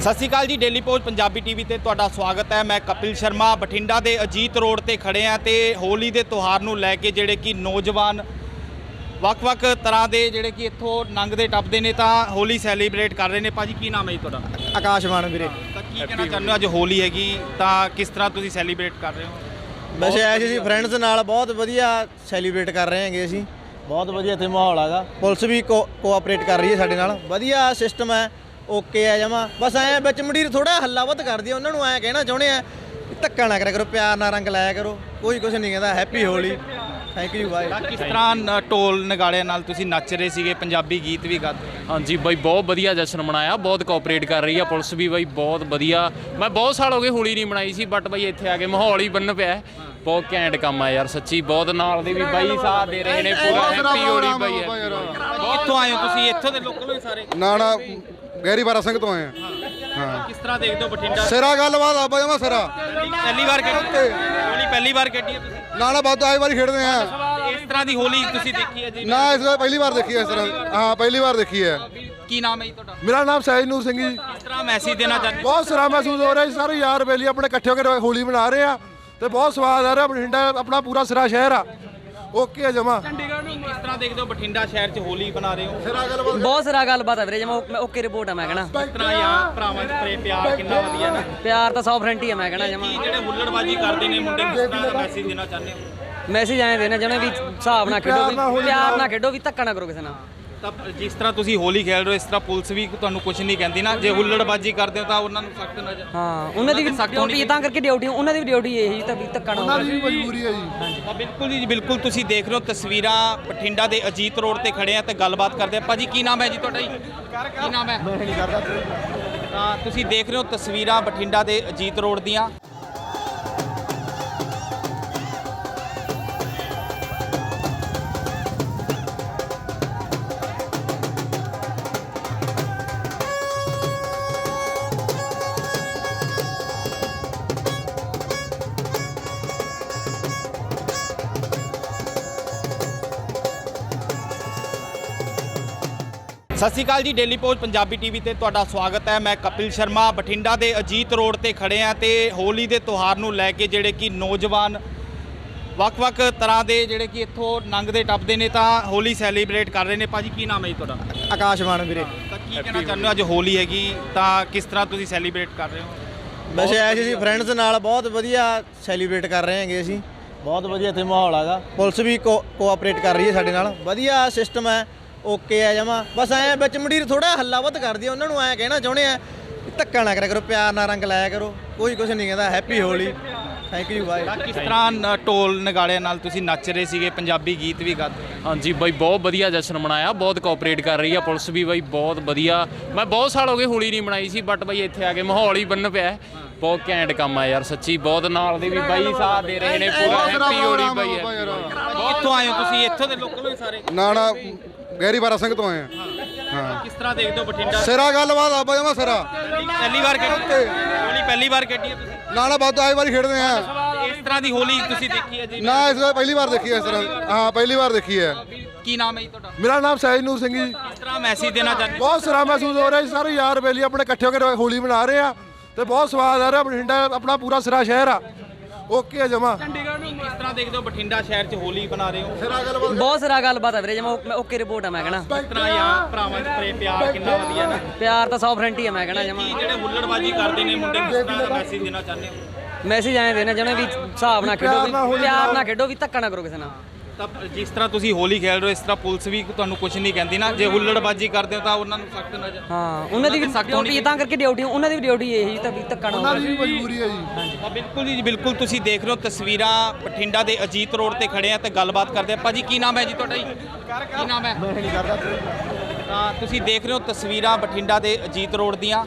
ਸਤਿ ਸ਼੍ਰੀ ਅਕਾਲ ਜੀ daily post Punjabi TV ਤੇ ਤੁਹਾਡਾ ਸਵਾਗਤ ਹੈ। ਮੈਂ ਕਪਿਲ ਸ਼ਰਮਾ ਬਠਿੰਡਾ ਦੇ ਅਜੀਤ ਰੋਡ ਤੇ ਖੜੇ ਆ ਤੇ ਹੋਲੀ ਦੇ ਤਿਉਹਾਰ ਨੂੰ ਲੈ ਕੇ ਜਿਹੜੇ ਕਿ ਨੌਜਵਾਨ ਵੱਖ-ਵੱਖ ਤਰ੍ਹਾਂ ਦੇ ਜਿਹੜੇ ਕਿ ਇੱਥੋਂ ਲੰਘਦੇ ਟੱਪਦੇ ਨੇ ਤਾਂ ਹੋਲੀ ਸੈਲੀਬ੍ਰੇਟ ਕਰ ਰਹੇ ਨੇ। ਭਾਜੀ ਕੀ ਨਾਮ ਹੈ ਜੀ ਤੁਹਾਡਾ? ਆਕਾਸ਼ਵਾਣ ਵੀਰੇ। ਤਾਂ ਕੀ ਕਹਿਣਾ ਚਾਹੁੰਦੇ ਹੋ ਅੱਜ ਹੋਲੀ ਹੈਗੀ? ਤਾਂ ਕਿਸ ਤਰ੍ਹਾਂ ਤੁਸੀਂ ਸੈਲੀਬ੍ਰੇਟ ਕਰ ਰਹੇ ਹੋ? ਵੈਸੇ ਐਸੇ ਅਸੀਂ ਫਰੈਂਡਸ ਨਾਲ ਬਹੁਤ ਵਧੀਆ ਸੈਲੀਬ੍ਰੇਟ ਕਰ ਰਹੇ ਹਾਂਗੇ ਅਸੀਂ। ਬਹੁਤ ਵਧੀਆ ਇੱਥੇ ਮਾਹੌਲ ਹੈਗਾ। ਪੁਲਿਸ ਵੀ ਕੋ- ਕੋਆਪਰੇਟ ਕਰ ਰਹੀ ਹੈ ਸਾਡੇ ਨਾਲ। ਵਧੀਆ ਸਿਸਟਮ ਹੈ। ਓਕੇ ਹੈ ਜਮਾ। ਬਸ ਐ ਵਿੱਚ ਮੰਡੀਰ ਥੋੜਾ ਹੱਲਾ ਵੱਧ ਕਰਦੀ ਉਹਨਾਂ ਨੂੰ ਐ ਕਹਿਣਾ ਚਾਹੁੰਦੇ ਆ ਧੱਕਾ ਨਾ ਕਰਿਆ ਕਰੋ ਪਿਆਰ ਨਾਲ ਰੰਗ ਲਾਇਆ ਕਰੋ ਕੋਈ ਕੁਝ ਨਹੀਂ ਕਹਿੰਦਾ ਹੈਪੀ ਹੋਲੀ। ਥੈਂਕ ਯੂ ਤਾਂ ਕਿਸ ਤਰ੍ਹਾਂ ਨ- ਢੋਲ ਨਗਾੜਿਆਂ ਨਾਲ ਤੁਸੀਂ ਨੱਚ ਰਹੇ ਸੀਗੇ ਪੰਜਾਬੀ ਗੀਤ ਵੀ ਗਾਦੇ ਰਹੇ ਹਾਂਜੀ ਬਾਈ ਬਹੁਤ ਵਧੀਆ ਜਸ਼ਨ ਮਨਾਇਆ ਬਹੁਤ ਕੋਆਪਰੇਟ ਕਰ ਰਹੀ ਆ ਪੁਲਿਸ ਵੀ ਬਾਈ ਬਹੁਤ ਵਧੀਆ। ਮੈਂ ਬਹੁਤ ਸਾਲ ਹੋ ਗਏ ਹੋਲੀ ਨਹੀਂ ਮਨਾਈ ਸੀ ਬਟ ਬਾਈ ਇੱਥੇ ਆ ਕੇ ਮਾਹੌਲ ਹੀ ਬੰਨ ਪਿਆ ਹੈ। ਬਹੁਤ ਘੈਂਟ ਕੰਮ ਆ ਯਾਰ ਸੱਚੀ ਬਹੁਤ ਨਾਲ ਦੇ ਵੀ ਬਾਈ ਸਾਥ ਦੇ ਰਹੇ ਨੇ ਪੂਰਾ ਹੈਪੀ ਹੋਲੀ ਬਾਈ ਹੈ। ਕਿੱਥੋਂ ਆਏ ਹੋ ਤੁਸੀਂ? ਇੱਥੋਂ ਦੇ ਲੋਕਲ ਹੋ ਹੀ ਸਾਰੇ? ਨਾ ਨਾ ਗਹਿਰੀ ਬਾਰਾ ਸਿੰਘ ਤੋਂ ਆਏ ਆ। ਹਾਂ। ਕਿਸ ਤਰ੍ਹਾਂ ਦੇਖਦੇ ਹੋ ਬਠਿੰਡਾ? ਸਿਰਾ ਗੱਲਬਾਤ ਆ ਬਈ ਜਮਾ ਸਿਰਾ। ਪਹਿਲੀ ਵਾਰ ਖੇਡੀ ਹੋਲੀ ਪਹਿਲੀ ਵਾਰ ਖੇਡੀ ਹੈ ਤੁਸੀਂ? ਨਾ ਨਾ ਬਹੁਤ ਆਈ ਵਾਰੀ ਖੇਡਦੇ ਆ। ਇਸ ਤਰ੍ਹਾਂ ਦੀ ਹੋਲੀ ਤੁਸੀਂ ਦੇਖੀ ਹੈ ਜੀ? ਨਾ ਇਸ ਵਾਰ ਪਹਿਲੀ ਵਾਰ ਦੇਖੀ ਹੈ ਇਸ ਤਰ੍ਹਾਂ। ਹਾਂ ਪਹਿਲੀ ਵਾਰ ਦੇਖੀ ਹੈ। ਕੀ ਨਾਮ ਹੈ ਜੀ ਤੁਹਾਡਾ? ਮੇਰਾ ਨਾਮ ਸਹਿਜ ਨੂਰ ਸਿੰਘ ਜੀ। ਕਿਸ ਤਰ੍ਹਾਂ ਮੈਸੇਜ ਦੇਣਾ ਚਾਹੁੰਦੇ? ਬਹੁਤ ਸਿਰਾ ਮਹਿਸੂਸ ਹੋ ਰਿਹਾ ਜੀ ਸਾਰੇ ਯਾਰ ਬੇਲੀ ਆਪਣੇ ਇਕੱਠੇ ਹੋ ਕੇ ਹੋਲੀ ਮਨਾ ਰਹੇ ਆ ਤੇ ਬਹੁਤ ਸਵਾਦ ਆ ਰਿਹਾ ਬਠਿੰਡਾ ਆਪਣਾ ਪੂਰਾ ਸਿਰਾ ਸ਼ਹਿਰ ਆ। ਓਕੇ ਆ ਜਮਾ। ਕਿਸ ਤਰ੍ਹਾਂ ਦੇਖਦੇ ਹੋ ਬਠਿੰਡਾ ਸ਼ਹਿਰ 'ਚ ਹੋਲੀ ਬਣਾ ਰਹੇ ਹੋ? ਸਿਰਾ ਗੱਲਬਾਤ ਬਹੁਤ ਸਾਰਾ ਗੱਲਬਾਤ ਹੈ ਵੀਰੇ ਜਿਵੇਂ ਮੈਂ ਓਕੇ ਰਿਪੋਰਟ ਆ ਮੈਂ ਕਹਣਾ। ਕਿਸ ਤਰ੍ਹਾਂ ਯਾਰ ਭਰਾਵਾਂ 'ਚ ਪ੍ਰੇਮ ਪਿਆਰ ਕਿੰਨਾ ਵਧੀਆ ਨਾ। ਪਿਆਰ ਤਾਂ 100% ਹੀ ਆ ਮੈਂ ਕਹਣਾ ਜਮਾ। ਕੀ ਜਿਹੜੇ ਹੁੱਲੜਬਾਜੀ ਕਰਦੇ ਨੇ ਮੁੰਡੇ ਕਿਸ ਤਰ੍ਹਾਂ ਦਾ ਮੈਸੇਜ ਦੇਣਾ ਚਾਹੁੰਦੇ ਹੋ? ਮੈਸੇਜ ਆਏ ਦੇਣਾ ਚਾਹੁੰਦੇ ਵੀ ਹਿਸਾਬ ਨਾਲ ਖੇਡੋ ਵੀ ਪਿਆਰ ਨਾਲ ਖੇਡੋ ਵੀ ਧੱਕਾ ਨਾ ਕਰੋ ਕਿਸੇ ਨਾਲ। ਤਾਂ ਜਿਸ ਤਰ੍ਹਾਂ ਤੁਸੀਂ ਹੋਲੀ ਖੇਡ ਰਹੇ ਹੋ ਇਸ ਤਰ੍ਹਾਂ ਪੁਲਿਸ ਵੀ ਤੁਹਾਨੂੰ ਕੁਝ ਨਹੀਂ ਕਹਿੰਦੀ ਨਾ। ਜੇ ਹੁੱਲੜਬਾਜੀ ਕਰਦੇ ਹੋ ਤਾਂ ਉਹਨਾਂ ਨੂੰ ਸਖਤ ਨਜ਼ਰ ਹਾਂ ਉਹਨਾਂ ਦੀ ਵੀ ਸਖ਼ਤ ਹੋਣੀ ਡਿਊਟੀ ਤਾਂ ਕਰਕੇ ਡਿਊਟੀ ਉਹਨਾਂ ਦੀ ਵੀ ਡਿਊਟੀ ਇਹੀ ਤਾਂ ਵੀ ਧੱਕਾ ਨਾ ਹੋਵੇ। ਮਜਬੂਰੀ ਹੈ ਜੀ। ਤਾਂ ਬਿਲਕੁਲ ਜੀ ਬਿਲਕੁਲ ਤੁਸੀਂ ਦੇਖ ਰਹੇ ਹੋ ਤਸਵੀਰਾਂ ਬਠਿੰਡਾ ਦੇ ਅਜੀਤ ਰੋਡ ਤੇ ਖੜੇ ਆ ਤੇ ਗੱਲਬਾਤ ਕਰਦੇ ਆ। ਭਾਜੀ ਕੀ ਨਾਮ ਹੈ ਜੀ ਤੁਹਾਡਾ ਜੀ? ਕੀ ਨਾਮ ਹੈ? ਤਾਂ ਤੁਸੀਂ ਦੇਖ ਰਹੇ ਹੋ ਤਸਵੀਰਾਂ ਬਠਿੰਡਾ ਦੇ ਅਜੀਤ ਰੋਡ ਦੀਆਂ। ਸਤਿ ਸ਼੍ਰੀ ਅਕਾਲ ਜੀ ਡੇਲੀ ਪੋਸਟ ਪੰਜਾਬੀ ਟੀਵੀ ਤੇ ਤੁਹਾਡਾ ਸਵਾਗਤ ਹੈ। ਮੈਂ ਕਪਿਲ ਸ਼ਰਮਾ ਬਠਿੰਡਾ ਦੇ ਅਜੀਤ ਰੋਡ ਤੇ ਖੜੇ ਆ ਤੇ ਹੋਲੀ ਦੇ ਤਿਉਹਾਰ ਨੂੰ ਲੈ ਕੇ ਜਿਹੜੇ ਕਿ ਨੌਜਵਾਨ ਵੱਖ-ਵੱਖ ਤਰ੍ਹਾਂ ਦੇ ਜਿਹੜੇ ਕਿ ਇੱਥੋਂ ਲੰਘਦੇ ਟੱਪਦੇ ਨੇ ਤਾਂ ਹੋਲੀ ਸੈਲੀਬ੍ਰੇਟ ਕਰ ਰਹੇ ਨੇ। ਭਾਜੀ ਕੀ ਨਾਮ ਹੈ ਜੀ ਤੁਹਾਡਾ? ਆਕਾਸ਼ਵਾਣ ਵੀਰੇ। ਤਾਂ ਕੀ ਕਹਿਣਾ ਚਾਹੁੰਦੇ ਹੋ? ਅੱਜ ਹੋਲੀ ਹੈਗੀ ਤਾਂ ਕਿਸ ਤਰ੍ਹਾਂ ਤੁਸੀਂ ਸੈਲੀਬ੍ਰੇਟ ਕਰ ਰਹੇ ਹੋ? ਵੈਸੇ ਐਸੇ ਅਸੀਂ ਫਰੈਂਡਸ ਨਾਲ ਬਹੁਤ ਵਧੀਆ ਸੈਲੀਬ੍ਰੇਟ ਕਰ ਰਹੇ ਹਾਂਗੇ ਅਸੀਂ। ਬਹੁਤ ਵਧੀਆ ਇੱਥੇ ਮਾਹੌਲ ਹੈਗਾ। ਪੁਲਿਸ ਵੀ ਕੋ- ਕੋਆਪਰੇਟ ਕਰ ਰਹੀ ਹੈ ਸਾਡੇ ਨਾਲ। ਵਧੀਆ ਸਿਸਟਮ ਹੈ। ਓਕੇ ਹੈ ਜਮਾ। ਬਸ ਐ ਵਿੱਚ ਮੰਡੀਰ ਥੋੜਾ ਹੱਲਾ ਵੱਧ ਕਰਦੀ ਹੈ ਉਹਨਾਂ ਨੂੰ ਐ ਕਹਿਣਾ ਚਾਹੁੰਦੇ ਆ ਧੱਕਾ ਨਾ ਕਰਿਆ ਕਰੋ ਪਿਆਰ ਨਾਲ ਰੰਗ ਲਾਇਆ ਕਰੋ ਕੋਈ ਕੁਝ ਨਹੀਂ ਕਹਿੰਦਾ ਹੈਪੀ ਹੋਲੀ। ਥੈਂਕ ਯੂ ਤਾਂ ਕਿਸ ਤਰ੍ਹਾਂ ਨ- ਢੋਲ ਨਗਾੜਿਆਂ ਨਾਲ ਤੁਸੀਂ ਨੱਚ ਰਹੇ ਸੀਗੇ ਪੰਜਾਬੀ ਗੀਤ ਵੀ ਰਹੇ ਹਾਂਜੀ ਬਾਈ ਬਹੁਤ ਵਧੀਆ ਜਸ਼ਨ ਮਨਾਇਆ ਬਹੁਤ ਕੋਆਪਰੇਟ ਕਰ ਰਹੀ ਆ ਪੁਲਿਸ ਵੀ ਬਾਈ ਬਹੁਤ ਵਧੀਆ। ਮੈਂ ਬਹੁਤ ਸਾਲ ਹੋ ਗਏ ਹੋਲੀ ਨਹੀਂ ਮਨਾਈ ਸੀ ਬਟ ਬਾਈ ਇੱਥੇ ਆ ਕੇ ਮਾਹੌਲ ਹੀ ਬੰਨ ਪਿਆ ਹੈ। ਬਹੁਤ ਘੈਂਟ ਕੰਮ ਆ ਯਾਰ ਸੱਚੀ ਬਹੁਤ ਨਾਲ ਦੇ ਵੀ ਬਾਈ ਸਾਥ ਦੇ ਰਹੇ ਨੇ ਪੂਰਾ ਹੈਪੀ ਹੋਲੀ ਬਾਈ ਹੈ। ਕਿੱਥੋਂ ਆਏ ਹੋ ਤੁਸੀਂ? ਇੱਥੋਂ ਦੇ ਲੋਕਲ ਹੀ ਸਾਰੇ? ਨਾ ਨਾ ਗਹਿਰੀ ਬਾਰਾ ਸਿੰਘ ਤੋਂ ਆਏ ਆ। ਹਾਂ। ਕਿਸ ਤਰ੍ਹਾਂ ਦੇਖਦੇ ਹੋ ਬਠਿੰਡਾ? ਸਿਰਾ ਗੱਲਬਾਤ ਆ ਬਈ ਜਮਾ ਸਿਰਾ। ਪਹਿਲੀ ਵਾਰ ਖੇਡੀ। ਹੋਲੀ ਪਹਿਲੀ ਵਾਰ ਖੇਡੀ ਹੈ ਤੁਸੀਂ? ਨਾ ਨਾ ਬਹੁਤ ਆਈ ਵਾਰੀ ਖੇਡਦੇ ਆ। ਇਸ ਤਰ੍ਹਾਂ ਦੀ ਹੋਲੀ ਤੁਸੀਂ ਦੇਖੀ ਹੈ ਜੀ? ਨਾ ਇਸ ਵਾਰ ਪਹਿਲੀ ਵਾਰ ਦੇਖੀ ਹੈ ਇਸ ਤਰ੍ਹਾਂ। ਹਾਂ ਪਹਿਲੀ ਵਾਰ ਦੇਖੀ ਹੈ। ਕੀ ਨਾਮ ਹੈ ਜੀ ਤੁਹਾਡਾ? ਮੇਰਾ ਨਾਮ ਸਹਿਜ ਨੂਰ ਸਿੰਘ ਜੀ। ਕਿਸ ਤਰ੍ਹਾਂ ਮੈਸੇਜ ਦੇਣਾ ਚਾਹੁੰਦੇ ਹੋ? ਬਹੁਤ ਸਿਰਾ ਮਹਿਸੂਸ ਹੋ ਰਿਹਾ ਜੀ ਸਾਰੇ ਯਾਰ ਬੇਲੀ ਆਪਣੇ ਇਕੱਠੇ ਹੋ ਕੇ ਹੋਲੀ ਮਨਾ ਰਹੇ ਆ ਤੇ ਬਹੁਤ ਸਵਾਦ ਆ ਰਿਹਾ ਬਠਿੰਡਾ ਆਪਣਾ ਪੂਰਾ ਸਿਰਾ ਸ਼ਹਿਰ ਆ। ਓਕੇ ਆ ਜਮਾ। ਕਿਸ ਤਰ੍ਹਾਂ ਦੇਖਦੇ ਹੋ ਬਠਿੰਡਾ ਸ਼ਹਿਰ 'ਚ ਹੋਲੀ ਬਣਾ ਰਹੇ ਹੋ? ਸਿਰਾ ਗੱਲਬਾਤ ਬਹੁਤ ਸਾਰਾ ਗੱਲਬਾਤ ਹੈ ਵੀਰੇ ਓ- ਮੈਂ ਓਕੇ ਰਿਪੋਰਟ ਆ ਮੈਂ ਕਹਣਾ। ਤਰ੍ਹਾਂ ਯਾਰ ਭਰਾਵਾਂ 'ਚ ਪ੍ਰੇਮ ਪਿਆਰ ਕਿੰਨਾ ਵਧੀਆ ਨਾ। ਪਿਆਰ ਤਾਂ 100% ਹੀ ਆ ਮੈਂ ਕਹਣਾ ਜਮਾ। ਕੀ ਜਿਹੜੇ ਹੁੱਲੜਬਾਜੀ ਕਰਦੇ ਨੇ ਮੁੰਡੇ ਕਿਸ ਤਰ੍ਹਾਂ ਦਾ ਮੈਸੇਜ ਦੇਣਾ ਚਾਹੁੰਦੇ ਹੋ? ਮੈਸੇਜ ਆਏ ਦੇਣਾ ਚਾਹੁੰਦੇ ਵੀ ਹਿਸਾਬ ਨਾਲ ਖੇਡੋ ਵੀ ਪਿਆਰ ਨਾਲ ਖੇਡੋ ਵੀ ਧੱਕਾ ਨਾ ਕਰੋ ਕਿਸੇ ਨਾਲ। ਤਾਂ ਜਿਸ ਤਰ੍ਹਾਂ ਤੁਸੀਂ ਹੋਲੀ ਖੇਡ ਰਹੇ ਹੋ ਇਸ ਤਰ੍ਹਾਂ ਪੁਲਿਸ ਵੀ ਤੁਹਾਨੂੰ ਕੁਝ ਨਹੀਂ ਕਹਿੰਦੀ ਨਾ। ਜੇ ਹੁੱਲੜਬਾਜੀ ਕਰਦੇ ਹੋ ਤਾਂ ਉਹਨਾਂ ਨੂੰ ਸਖਤ ਨਜ਼ਰ ਹਾਂ ਉਹਨਾਂ ਦੀ ਵੀ ਸਖ਼ਤ ਹੋਣੀ ਡਿਊਟੀ ਤਾਂ ਕਰਕੇ ਡਿਊਟੀ ਉਹਨਾਂ ਦੀ ਵੀ ਡਿਊਟੀ ਇਹੀ ਤਾਂ ਵੀ ਧੱਕਾ ਨਾ ਹੋਵੇ। ਮਜਬੂਰੀ ਹੈ ਜੀ। ਤਾਂ ਬਿਲਕੁਲ ਜੀ ਬਿਲਕੁਲ ਤੁਸੀਂ ਦੇਖ ਰਹੇ ਹੋ ਤਸਵੀਰਾਂ ਬਠਿੰਡਾ ਦੇ ਅਜੀਤ ਰੋਡ ਤੇ ਖੜੇ ਆ ਤੇ ਗੱਲਬਾਤ ਕਰਦੇ ਆ। ਭਾਜੀ ਕੀ ਨਾਮ ਹੈ ਜੀ ਤੁਹਾਡਾ ਜੀ? ਕੀ ਨਾਮ ਹੈ? ਤਾਂ ਤੁਸੀਂ ਦੇਖ ਰਹੇ ਹੋ ਤਸਵੀਰਾਂ ਬਠਿੰਡਾ ਦੇ ਅਜੀਤ ਰੋਡ ਦੀਆਂ।